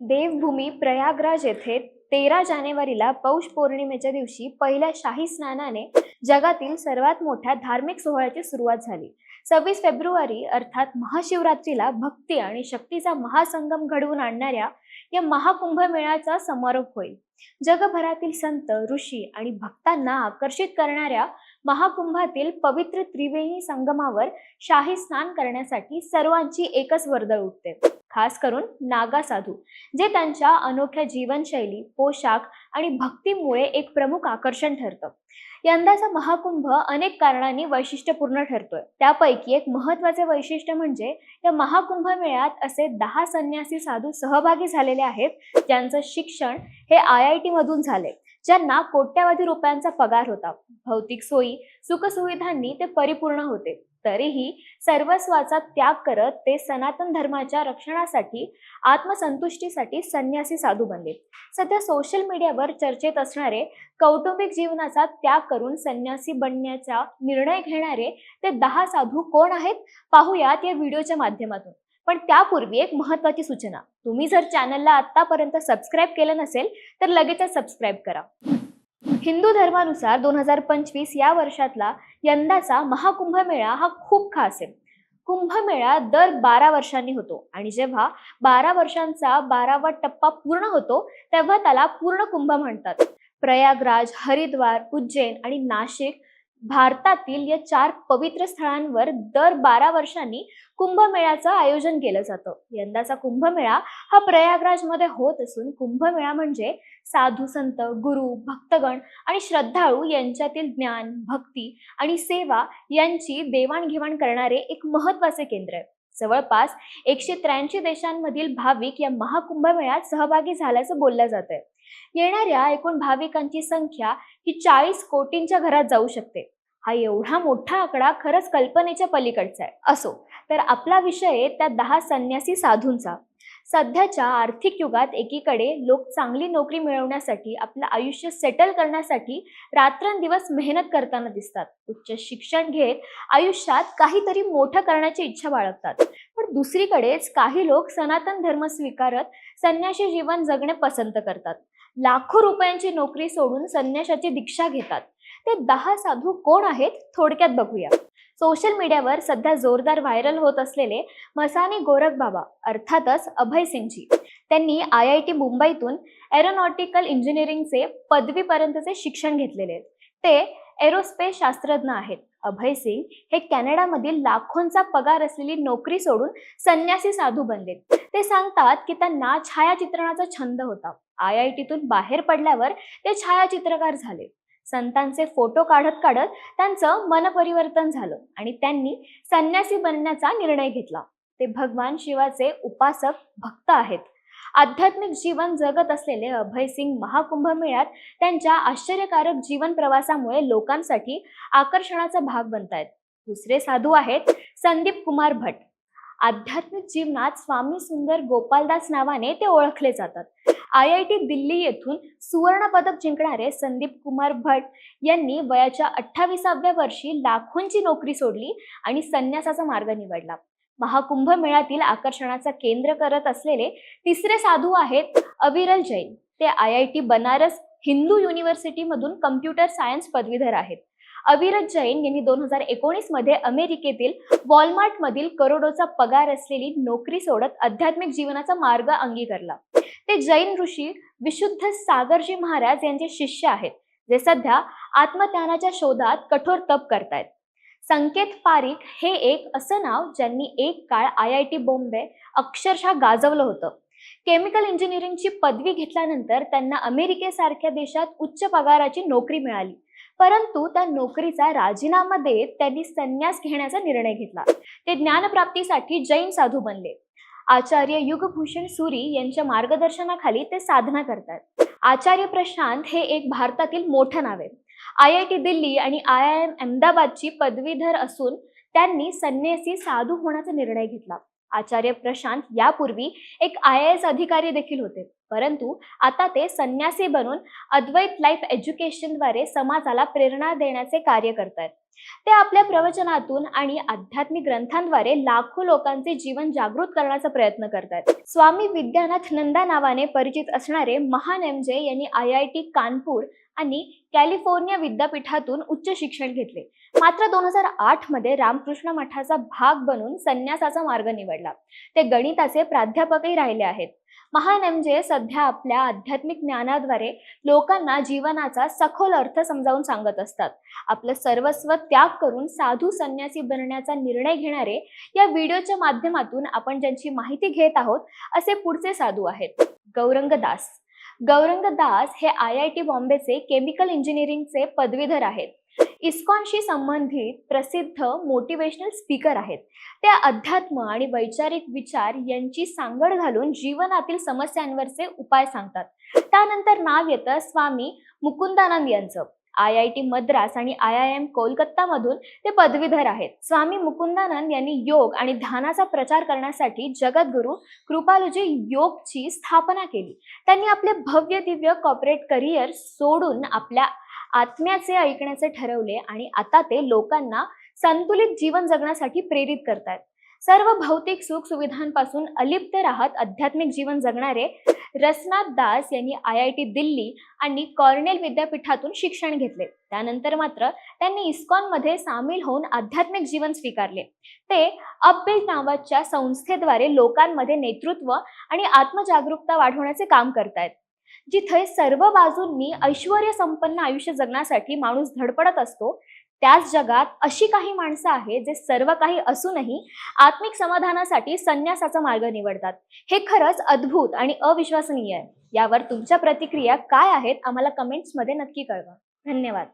देवभूमी प्रयागराज येथे तेरा जानेवारीला पौष पौर्णिमेच्या दिवशी पहिल्या शाही स्नानाने जगातील सर्वात मोठ्या धार्मिक सोहळ्याची सुरुवात झाली. सव्वीस फेब्रुवारी अर्थात महाशिवरात्रीला भक्ती आणि शक्तीचा महासंगम घडवून आणणाऱ्या या महाकुंभमेळ्याचा समारोप होईल. जगभरातील संत ऋषी आणि भक्तांना आकर्षित करणाऱ्या महाकुंभातील पवित्र त्रिवेणी संगमावर शाही स्नान करण्यासाठी सर्वांची एकच वर्दळ उठते. खास करून नागा साधू जे त्यांच्या अनोख्या जीवनशैली पोशाख आणि भक्तीमुळे एक प्रमुख आकर्षण ठरतं. यंदाचा महाकुंभ अनेक कारणांनी वैशिष्ट्यपूर्ण ठरतोय. त्यापैकी एक महत्त्वाचे वैशिष्ट्य म्हणजे या महाकुंभ मेळ्यात असे दहा संन्यासी साधू सहभागी झालेले आहेत ज्यांचं शिक्षण हे आय आय टी मधून झाले ज्यांना कोट्यावधी रुपयांचा पगार होता. भौतिक सोयी सुखसुविधांनी ते परिपूर्ण होते. तरीही सर्वस्वाचा त्याग करत ते सनातन धर्माच्या रक्षणासाठी आत्मसंतुष्टीसाठी संन्यासी साधू बनले. सध्या सोशल मीडियावर चर्चेत असणारे कौटुंबिक जीवनाचा त्याग करून संन्यासी बनण्याचा निर्णय घेणारे ते दहा साधू कोण आहेत? पाहूयात या व्हिडिओच्या माध्यमातून. पण त्यापूर्वी एक महत्वाची सूचना. तुम्ही जर चॅनलला आतापर्यंत सबस्क्राईब केलं नसेल तर लगेचच सबस्क्राईब करा. हिंदू धर्मानुसार दोन हजार पंचवीस या वर्षातला यंदाचा महाकुंभ मेळा हा खूप खास आहे. कुंभमेळा दर बारा वर्षांनी होतो आणि जेव्हा बारा वर्षांचा बारावा टप्पा पूर्ण होतो तेव्हा त्याला पूर्ण कुंभ म्हणतात. प्रयागराज हरिद्वार उज्जैन आणि नाशिक भारतातील या चार पवित्र स्थळांवर दर बारा वर्षांनी कुंभमेळ्याचं आयोजन केलं जातं. यंदाचा कुंभमेळा हा प्रयागराजमध्ये होत असून कुंभमेळा म्हणजे साधू संत गुरु भक्तगण आणि श्रद्धाळू यांच्यातील ज्ञान भक्ती आणि सेवा यांची देवाणघेवाण करणारे एक महत्त्वाचे केंद्र आहे. जवळपास एकशे त्र्याऐंशी देशांमधील भाविक या महाकुंभमेळ्यात सहभागी झाल्याचं बोललं जात आहे येणाऱ्या एकूण भाविकांची संख्या ही चाळीस कोटींच्या घरात जाऊ शकते. हा एवढा मोठा आकडा खरंच कल्पनेच्या पलीकडचा आहे. असो तर आपला विषय त्या दहा संन्यासी साधूंचा. सध्याच्या आर्थिक युगात एकीकडे लोक चांगली नोकरी मिळवण्यासाठी आपलं आयुष्य सेटल करण्यासाठी रात्रंदिवस मेहनत करताना दिसतात. उच्च शिक्षण घेत आयुष्यात काहीतरी मोठं करण्याची इच्छा बाळगतात. पण दुसरीकडेच काही लोक सनातन धर्म स्वीकारत संन्याशी जीवन जगणे पसंत करतात. लाखो रुपयांची नोकरी सोडून संन्याशाची दीक्षा घेतात. ते दहा साधू कोण आहेत? थोडक्यात बघूया. सोशल मीडियावर सध्या जोरदार व्हायरल होत असलेले मसानी गोरख बाबा अर्थातच अभय सिंगजी. त्यांनी आय आय टी मुंबईतून एरोनॉटिकल इंजिनिअरिंगचे पदवीपर्यंतचे शिक्षण घेतलेले ते एरोस्पेस शास्त्रज्ञ आहेत. अभय सिंग हे कॅनडामधील लाखोंचा पगार असलेली नोकरी सोडून संन्यासी साधू बनले ते सांगतात की त्यांना छायाचित्रणाचा छंद होता. आय आय टीतून बाहेर पडल्यावर ते छायाचित्रकार झाले. संतांचे फोटो काढत काढत त्यांचं मनपरिवर्तन झालं आणि त्यांनी संन्यासी बनण्याचा निर्णय घेतला. ते भगवान शिवाचे उपासक भक्त आहेत. आध्यात्मिक जीवन जगत असलेले अभय सिंग महाकुंभ मेळ्यात त्यांच्या आश्चर्यकारक जीवन प्रवासामुळे लोकांसाठी आकर्षणाचा भाग बनतायत दुसरे साधू आहेत संदीप कुमार भट आध्यात्मिक जीवनात स्वामी सुंदर गोपालदास नावाने ते ओळखले जातात. आय आय टी दिल्ली येथून सुवर्ण पदक जिंकणारे संदीप कुमार भट यांनी वयाच्या अठ्ठावीसाव्या वर्षी लाखोंची नोकरी सोडली आणि संन्यासाचा मार्ग निवडला. महाकुंभ मेळ्यातील आकर्षणाचा केंद्र करत असलेले तिसरे साधू आहेत अविरल जैन. ते I I T Banaras Hindu युनिव्हर्सिटीमधून computer science पदवीधर आहेत. अविरत जैन यांनी दोन हजार एकोणीसमध्ये अमेरिकेतील वॉलमार्ट मधील करोडोचा पगार असलेली नोकरी सोडत आध्यात्मिक जीवनाचा मार्ग अंगीकारला. ते जैन ऋषी विशुद्ध सागरजी महाराज यांचे शिष्य आहेत जे सध्या आत्मज्ञानाच्या शोधात कठोर तप करतायत. संकेत पारिक हे एक असं नाव ज्यांनी एक काळ आय आय टी बॉम्बे अक्षरशः गाजवलं होतं. केमिकल इंजिनिअरिंगची पदवी घेतल्यानंतर त्यांना अमेरिकेसारख्या देशात उच्च पगाराची नोकरी मिळाली. परंतु त्या नोकरीचा राजीनामा देत त्यांनी संन्यास घेण्याचा निर्णय घेतला. ते ज्ञानप्राप्तीसाठी जैन साधू बनले. आचार्य युगभूषण सुरी यांच्या मार्गदर्शनाखाली ते साधना करतात. आचार्य प्रशांत हे एक भारतातील मोठं नाव. आहे आय आय टी दिल्ली आणि आय आय एम अहमदाबादची पदवीधर असून त्यांनी संन्यासी साधू होण्याचा निर्णय घेतला. आचार्य प्रशांत यापूर्वी एक आय एस अधिकारी देखील होते. परंतु आता ते संन्यासी बनून अद्वैत लाईफ एज्युकेशनद्वारे समाजाला प्रेरणा देण्याचे कार्य करतात ते आपल्या प्रवचनातून आणि आध्यात्मिक ग्रंथांद्वारे लाखो लोकांचे जीवन जागृत करण्याचा प्रयत्न करतात स्वामी विद्यानाथ नंदा नावाने परिचित असणारे महान एमजे यांनी आय आय टी कानपूर आणि कॅलिफोर्निया विद्यापीठातून उच्च शिक्षण घेतले. मात्र दोन हजार आठमध्ये रामकृष्ण मठाचा भाग बनून संन्यासाचा मार्ग निवडला. ते गणिताचे प्राध्यापकही राहिले आहेत. महान एमजे सध्या आपल्या आध्यात्मिक ज्ञानाद्वारे लोकांना जीवनाचा सखोल अर्थ समजावून सांगत असतात. आपलं सर्वस्व त्याग करून साधू संन्यासी बनण्याचा निर्णय घेणारे या व्हिडिओच्या माध्यमातून आपण ज्यांची माहिती घेत आहोत असे पुढचे साधू आहेत. गौरंग दास गौरंग दास हे आय आय टी बॉम्बेचे केमिकल इंजिनिअरिंगचे पदवीधर आहेत. इस्कॉनशी संबंधित प्रसिद्ध मोटिवेशनल स्पीकर आहेत. ते अध्यात्म आणि वैचारिक विचार यांची सांगड घालून जीवनातील समस्यांवरचे उपाय सांगतात. त्यानंतर नाव येतं स्वामी मुकुंदानंद यांचं. आय आय टी मद्रास आणि आय आय एम कोलकातामधून ते पदवीधर आहेत. स्वामी मुकुंदानंद यांनी योग आणि ध्यानाचा प्रचार करण्यासाठी जगद्गुरू कृपालुजी योगची स्थापना केली. त्यांनी आपले भव्य दिव्य कॉर्पोरेट करिअर सोडून आपल्या आत्म्याचे ऐकण्याचे ठरवले आणि आता ते लोकांना संतुलित जीवन जगण्यासाठी प्रेरित करतात सर्व भौतिक सुख सुविधांपासून अलिप्त राहत आध्यात्मिक जीवन जगणारे रसनाथ दास यांनी आय आय टी दिल्ली आणि कॉर्नेल विद्यापीठातून शिक्षण घेतले. त्यानंतर मात्र त्यांनी इस्कॉनमध्ये सामील होऊन आध्यात्मिक जीवन स्वीकारले. ते अपबिल्ड नावाच्या संस्थेद्वारे लोकांमध्ये नेतृत्व आणि आत्मजागरूकता वाढवण्याचे काम करतायत. जिथे सर्व बाजूंनी ऐश्वर संपन्न आयुष्य जगण्यासाठी माणूस धडपडत असतो त्याच जगात अशी काही माणसं आहेत जे सर्व काही असूनही आत्मिक समाधानासाठी संन्यासाचा मार्ग निवडतात. हे खरंच अद्भुत आणि अविश्वसनीय आहे. यावर तुमच्या प्रतिक्रिया काय आहेत आम्हाला कमेंट्समध्ये नक्की कळवा. धन्यवाद.